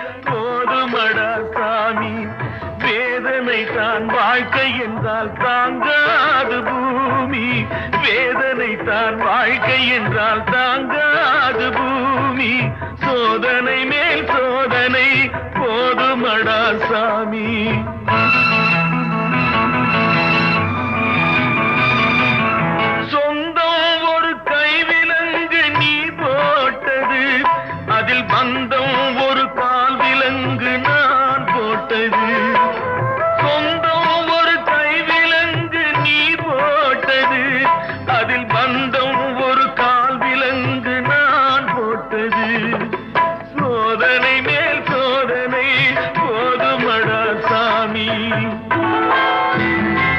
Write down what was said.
போதுமடா சாமி. வேதனை தான் வாழ்க்கை என்றால் தாங்காது பூமி. வேதனை தான் வாழ்க்கை என்றால் தாங்காது பூமி. சோதனை மேல் சோதனை போதுமடா சாமி. சொந்தம் ஒரு கைவிலங்கு நீ போட்டது. அதில் பந்தம் time.